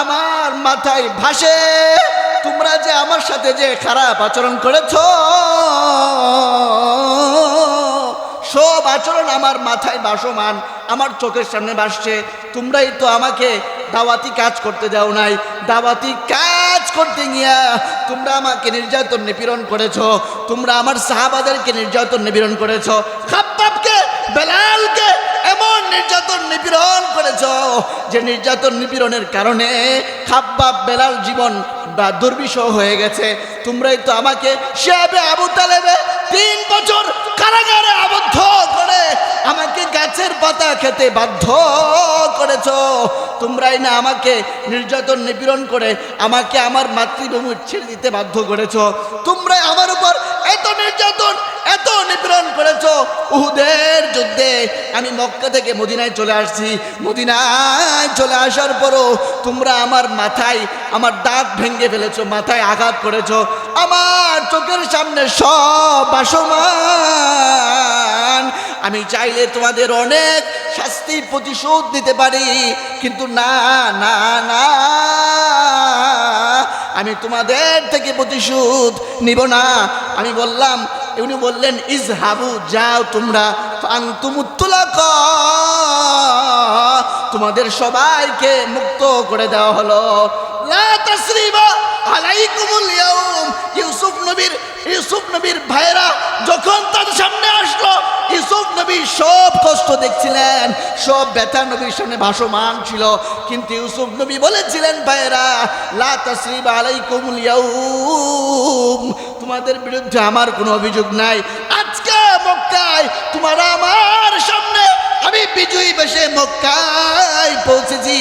আমার মাথায় ভাসে। তোমরা যে আমার সাথে যে খারাপ আচরণ করেছ, সব আচরণ আমার মাথায় বাসমান আমার চোখের সামনে ভাসছে। তোমরাই তো আমাকে দাওয়াতি কাজ করতে দাও নাই, দাওয়াতি কাজ করতে গিয়া তোমরা আমাকে নির্যাতন নিপীড়ন করেছ, তোমরা আমার সাহাবাদেরকে নির্যাতন নিপীড়ন করেছ। খাপ্পাবকে বেলালকে এমন নির্যাতন নিপীড়ন করেছ যে নির্যাতন নিপীড়নের কারণে খাব্বাব বেলাল জীবন বা দুর্বিষহ হয়ে গেছে। তোমরাই তো আমাকে সেভাবে আবু তালেবে তিন বছর কারাগারে আবদ্ধ করে আমাকে গাছের পাতা খেতে বাধ্য করেছ। তোমরাই না আমাকে নির্যাতন, নিপীড়ন করে আমাকে আমার মাতৃভূমি ছেড়ে দিতে বাধ্য করেছ। তোমরাই আমার উপর এত নির্যাতন, এত নিপীড়ন করেছ। উহুদের যুদ্ধে আমি মক্কা থেকে মদিনায় চলে আসছি। মদিনায় চলে আসার পরও তোমরা আমার মাথায়, আমার দাঁত ভেঙে ফেলেছো, মাথায় আঘাত করেছ। আমার চোখের সামনে সব বাসমান আমি চাইলে তোমাদের অনেক শাস্তির প্রতিশোধ দিতে পারি, কিন্তু না না না। আমি তোমাদের থেকে প্রতিশোধ নিব না। আমি বললাম উনি বললেন ইজ হাবু যাও তোমরা তোমাদের সবাইকে মুক্ত করে দেওয়া হলো। ইউসুফ নবীর ইউসুফ নবীর ভাইরা যখন তার সামনে আসলো, ইউসুফ নবী সব কষ্ট দেখছিলেন, সব ব্যথা নবীর সামনে ভাসমান ছিল। কিন্তু ইউসুফ নবী বলেছিলেন ভাইরা লা তাসরিবা আলাইকুমুল ইয়াউম, তোমাদের বিরুদ্ধে আমার কোনো অভিযোগ নাই। আজকে মক্কায় তোমারা আমার সামনে, আমি বিজয়ী বেশে মক্কায় পৌঁছেছি।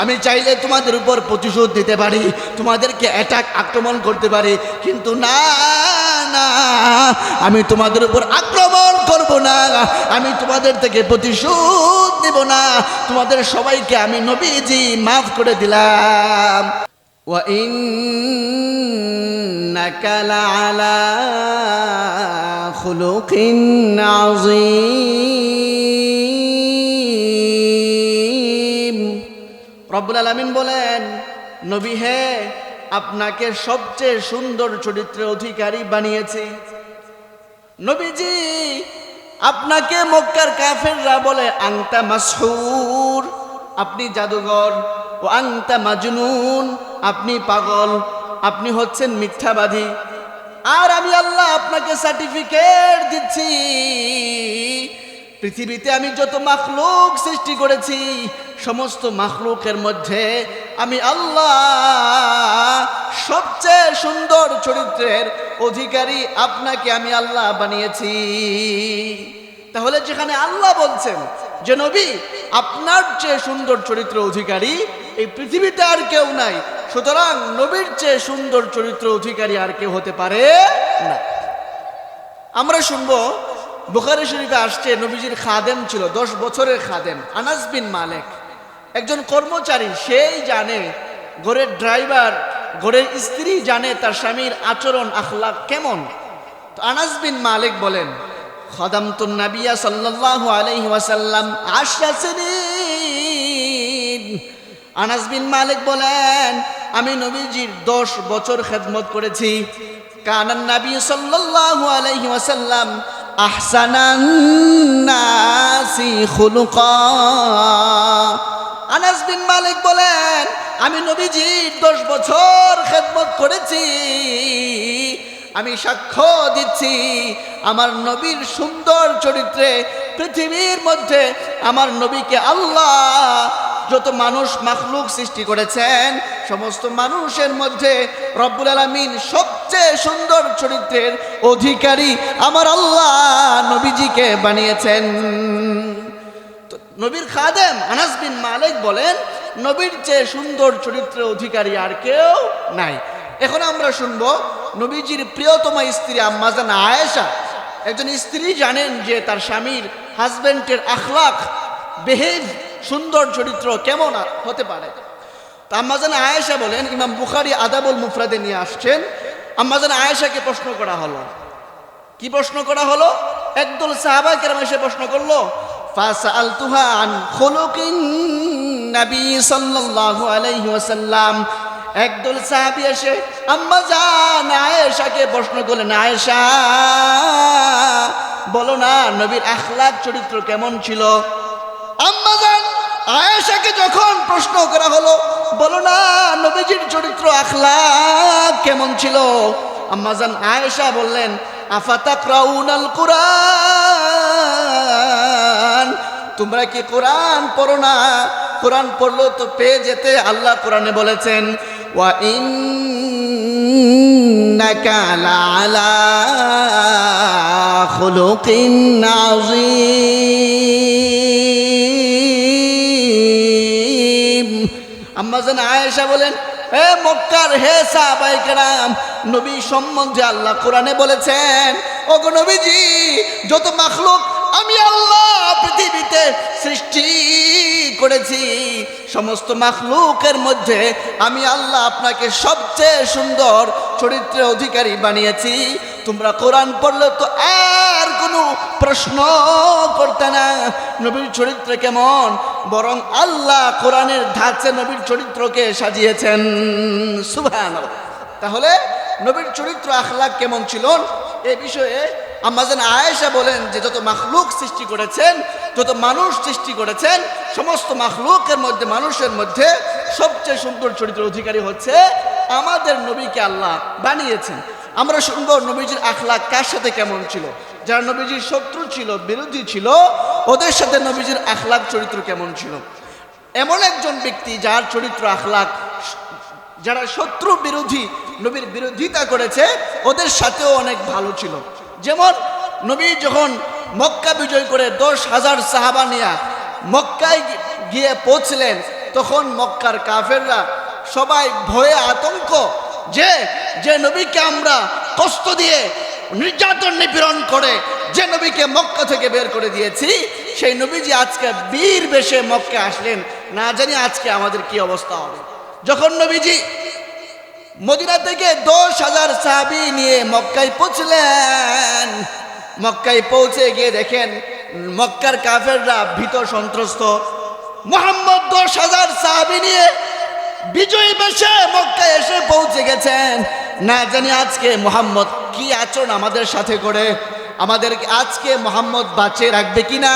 আমি চাইলে তোমাদের উপর প্রতিশোধ দিতে পারি, তোমাদেরকে অ্যাটাক আক্রমণ করতে পারি, কিন্তু না না আমি তোমাদের উপর আক্রমণ করব না আমি তোমাদের থেকে প্রতিশোধ দেব না তোমাদের সবাইকে আমি নবীজি মাফ করে দিলাম وإنك لعلى خلق عظيم রব্বুল আলামিন বলেন নবী হে আপনাকে সবচেয়ে সুন্দর চরিত্রের অধিকারী বানিয়েছি। নবীজি, আপনাকে মক্কার কাফেররা বলে আংতা মাসহুর আপনি জাদুঘর, ও আংতা মাজনুন, আপনি পাগল, আপনি হচ্ছেন মিথ্যাবাদী। আর আমি আল্লাহ আপনাকে সার্টিফিকেট দিচ্ছি। পৃথিবীতে আমি যত মাখলুক সৃষ্টি করেছি, সমস্ত মাখলুকের মধ্যে আমি আল্লাহ সবচেয়ে সুন্দর চরিত্রের অধিকারী আপনাকে আমি আল্লাহ বানিয়েছি। তাহলে যেখানে আল্লাহ বলছেন যে, নবী, আপনার চেয়ে সুন্দর চরিত্র অধিকারী এই পৃথিবীতে আর কেউ নাই। সুতরাং নবীর চেয়ে সুন্দর চরিত্র অধিকারী আর কেউ হতে পারে না। আমরা শুনব, বুখারি শরীফে আসছে, নবীজির খাদেম ছিল, দশ বছরের খাদেম, আনাস বিন মালেক। একজন কর্মচারী, সেই জানে, ঘরের ড্রাইভার, ঘরের স্ত্রী জানে তার স্বামীর আচরণ আখলাক কেমন। তো আনাস বিন মালিক বলেন, খদামতু নাবিয়া সাল্লাল্লাহু আলাইহি ওয়াসাল্লাম আশরা সিনিন। আনাস বিন মালিক বলেন, আমি নবীজির দশ বছর খেদমত করেছি। কানান নবী সাল্লাল্লাহু আলাইহি ওয়াসাল্লাম আহসানান নাসি খুলুকা। আনাস বিন মালিক বলেন, আমি নবীজির দশ বছর খেদমত করেছি। আমি সাক্ষ্য দিচ্ছি, আমার নবীর সুন্দর চরিত্রে পৃথিবীর মধ্যে আমার নবীকে আল্লাহ যত মানুষ মাখলুক সৃষ্টি করেছেন, সমস্ত মানুষের মধ্যে রব্বুল আলমিন সবচেয়ে সুন্দর চরিত্রের অধিকারী আমার আল্লাহ নবীজিকে বানিয়েছেন। নবীর খাদেম আনাস বিন মালিক বলেন, নবীর চেয়ে সুন্দর চরিত্রের অধিকারী আর কেউ নাই। এখন আমরা শুনব, নবীজির প্রিয়তমা স্ত্রী আম্মাজান আয়েশা, একজন স্ত্রী জানেন যে তার স্বামীর হাজবেন্ডের আখলাখ বেহেজ, সুন্দর চরিত্র কেমন হতে পারে। তা আম্মাজান আয়েশা বলেন, ইমাম বুখারি আদাবুল মুফরাদে নিয়ে আসছেন। আম্মাজান আয়েশাকে প্রশ্ন করা হলো। কি প্রশ্ন করা হলো? একদল সাহাবা কেরাম এসে প্রশ্ন করল নবী সাল্লাল্লাহু আলাইহি ওয়াসাল্লাম একদল সাহাবী এসে, আম্মা জান, আয়েশাকে প্রশ্ন করলেন, আয়েশা, বলো না, নবীর আখলাক চরিত্র কেমন ছিল? আম্মা জান, আয়েশাকে যখন প্রশ্ন করা হলো, বলো না, নবীজির চরিত্র, আখলাক কেমন ছিল? আম্মাজান আয়েশা বললেন আফাতাক রাউনাল কোরআন? তোমরা কি কোরআন পড়ো না? কোরআন পড়ল তো পেয়ে যেতে আল্লাহ কোরআনে বলেছেন, ওয়া ইন্নাকা লাআলা খুলুকিন আযীম। আম্মাজান আয়েশা বলেন, হে মক্কার, হে সাহাবাই কেরাম নবী সম্বন্ধে আল্লাহ কোরআনে বলেছেন, ওগো নবীজি, যত মাখলুক, আমি আল্লাহ পৃথিবীতে সৃষ্টি করেছি। সমস্ত মাখলুকের মধ্যে আমি আল্লাহ আপনাকে সবচেয়ে সুন্দর চরিত্রের অধিকারী বানিয়েছি। তোমরা কোরআন পড়লে তো আর কোনো প্রশ্ন করতে না। নবীর চরিত্র কেমন? বরং আল্লাহ কোরআনের ধাঁচে নবীর চরিত্রকে সাজিয়েছেন। সুভান তাহলে নবীর চরিত্র আখলাক কেমন ছিল? এ বিষয়ে আমাজন আয়েশা বলেন যে যত মাখলুক সৃষ্টি করেছেন, যত মানুষ সৃষ্টি করেছেন, সমস্ত মাখলুকের মধ্যে, মানুষের মধ্যে সবচেয়ে সুন্দর চরিত্র অধিকারী হচ্ছে আমাদের নবীকে আল্লাহ বানিয়েছেন। আমরা শুনব নবীজির আখলাক কার সাথে কেমন ছিল? যারা নবীজির শত্রু ছিল, বিরোধী ছিল, ওদের সাথে নবীজির আখলাক চরিত্র কেমন ছিল? এমন একজন ব্যক্তি যার চরিত্র, আখলাক, যারা শত্রু বিরোধী নবীর বিরোধিতা করেছে, ওদের সাথেও অনেক ভালো ছিল। যেমন নবী যখন মক্কা বিজয় করে দশ হাজার সাহাবা নিয়া মক্কায় গিয়ে পৌঁছলেন, তখন মক্কার কাফেররা সবাই ভয়ে আতঙ্ক যে যে নবীকে আমরা কষ্ট দিয়ে নির্যাতন নিপীড়ন করে যে নবীকে মক্কা থেকে বের করে দিয়েছি, সেই নবীজি আজকে বীর বেশে মক্কা আসলেন। না জানি আজকে আমাদের কি অবস্থা হবে। যখন নবীজি মদিনা থেকে দশ হাজার সাহাবি নিয়ে মক্কায় পৌঁছলেন। মক্কায় পৌঁছে গিয়ে দেখেন মক্কার কাফেররা ভীত সন্ত্রস্ত। মোহাম্মদ দশ হাজার সাহাবি নিয়ে বিজয়ী বেশে মক্কায় এসে পৌঁছে গেছেন। না জানি আজকে মোহাম্মদ কি আচরণ আমাদের সাথে করে, আমাদের আজকে মোহাম্মদ বাঁচিয়ে রাখবে কিনা?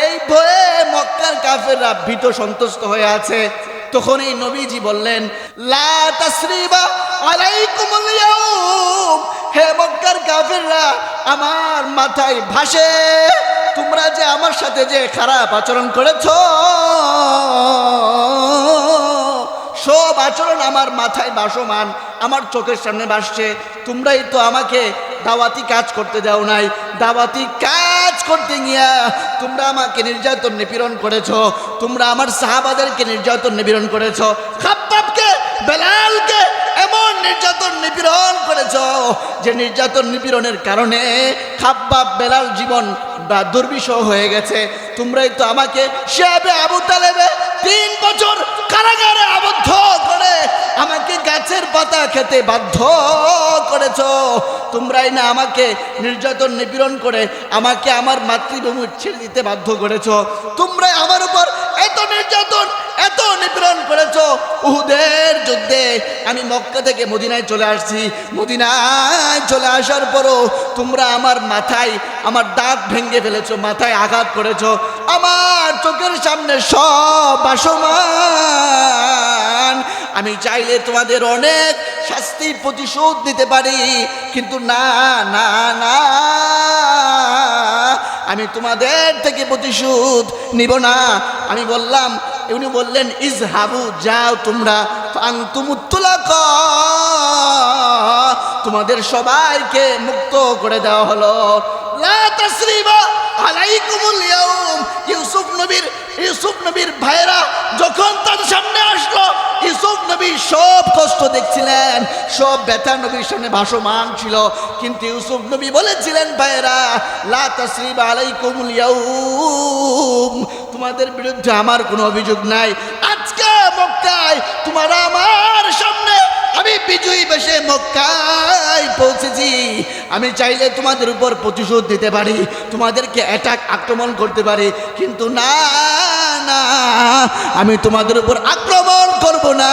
এই ভয়ে মক্কার কাফেররা ভীত সন্তুষ্ট হয়ে আছে। তখন এই নবীজি বললেন হে আমার মাথায় ভাসে। তোমরা যে আমার সাথে যে খারাপ আচরণ করেছ, সব আচরণ আমার মাথায় বাসমান আমার চোখের সামনে ভাসছে। তোমরাই তো আমাকে দাওয়াতি কাজ করতে দাও নাই। দাওয়াতি কাজ করতে গিয়া তোমরা আমাকে নির্যাতন নিপীড়ন করেছ, তোমরা আমার সাহাবাদেরকে নির্যাতন নিপীড়ন করেছ খাপ্পাবকে বেলালকে এমন নির্যাতন নিপীড়ন করেছ যে নির্যাতন নিপীড়নের কারণে খাপ্পাপ বেলাল জীবন দুর্বিষহ হয়ে গেছে। তোমরাই তো আমাকে সে আবু তালেবে তিন বছর কারাগারে আবদ্ধ করে আমাকে গাছের পাতা খেতে বাধ্য করেছ। তোমরাই না আমাকে নির্যাতন, নিপীড়ন করে আমাকে আমার মাতৃভূমি ছেড়ে দিতে বাধ্য করেছ। তোমরাই আমার উপর এত নির্যাতন, এত নিপীড়ন করেছ উহুদের যুদ্ধে। আমি মক্কা থেকে মদিনায় চলে আসছি। মদিনায় চলে আসার পরও তোমরা আমার মাথায়, আমার দাঁত ভেঙে ফেলেছো, মাথায় আঘাত করেছ। আমার চোখের সামনে সব বাসমান আমি চাইলে তোমাদের অনেক শাস্তির প্রতিশোধ দিতে পারি। কিন্তু না না না। আমি তোমাদের থেকে প্রতিশোধ নিব না। আমি বললাম উনি বললেন ইজ হাবু যাও তোমরা তোমাদের সবাইকে মুক্ত করে দেওয়া হলো। নবীর, ইউসুফ নবীর ভাইরা যখন তাদের সামনে আসলো, ইউসুফ নবী সব কষ্ট দেখছিলেন, সব ব্যথা নবীর সামনে ভাসমান ছিল। কিন্তু ইউসুফ নবী বলেছিলেন ভাইরা লা তাসরিবা আলাইকুমুল ইয়াউম, তোমাদের বিরুদ্ধে আমার কোনো অভিযোগ নাই। আজকে মক্কায় তোমারা আমার সামনে, আমি বিজয়ী বেশে পৌঁছেছি আমি চাইলে তোমাদের উপর প্রতিশোধ দিতে পারি, তোমাদেরকে অ্যাটাক আক্রমণ করতে পারি, কিন্তু না না, আমি তোমাদের উপর আক্রমণ করব না,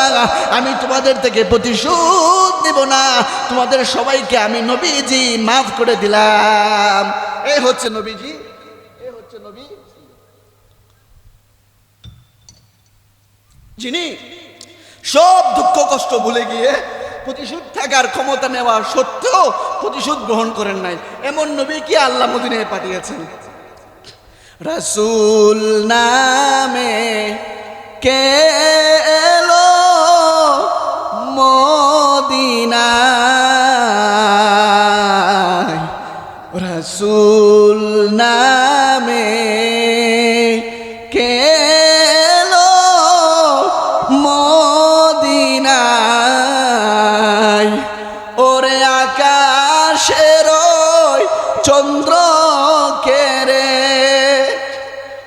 আমি তোমাদের থেকে প্রতিশোধ দেব না, তোমাদের সবাইকে আমি নবীজি মাফ করে দিলাম। এই হচ্ছে নবীজি এই হচ্ছে নবী। যিনি সব দুঃখ কষ্ট ভুলে গিয়ে প্রতিশোধ থাকার ক্ষমতা নেওয়া সত্ত্বেও প্রতিশোধ গ্রহণ করেন নাই। এমন নবী কি আল্লাহ মদিনায় পাঠিয়েছেন? রাসুল নামে কে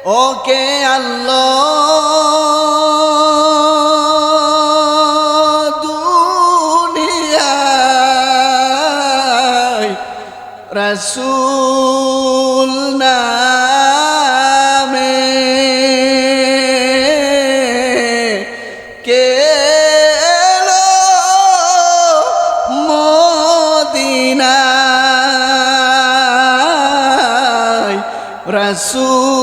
ওকে আল্লাহ দুনিয়ায় রসুল নামে কে মদিনায় রসুল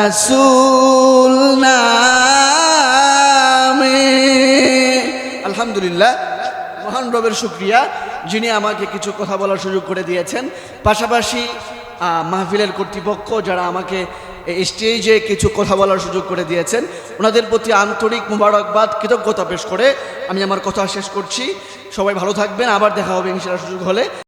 রসুল আলহামদুলিল্লাহ, মহান রবের শুক্রিয়া, যিনি আমাকে কিছু কথা বলার সুযোগ করে দিয়েছেন। পাশাপাশি মাহফিলের কর্তৃপক্ষ যারা আমাকে স্টেজে কিছু কথা বলার সুযোগ করে দিয়েছেন, ওনাদের প্রতি আন্তরিক মুবারকবাদ, কৃতজ্ঞতা পেশ করে আমি আমার কথা শেষ করছি। সবাই ভালো থাকবেন, আবার দেখা হবে ইনশাল্লাহ সুযোগ হলে।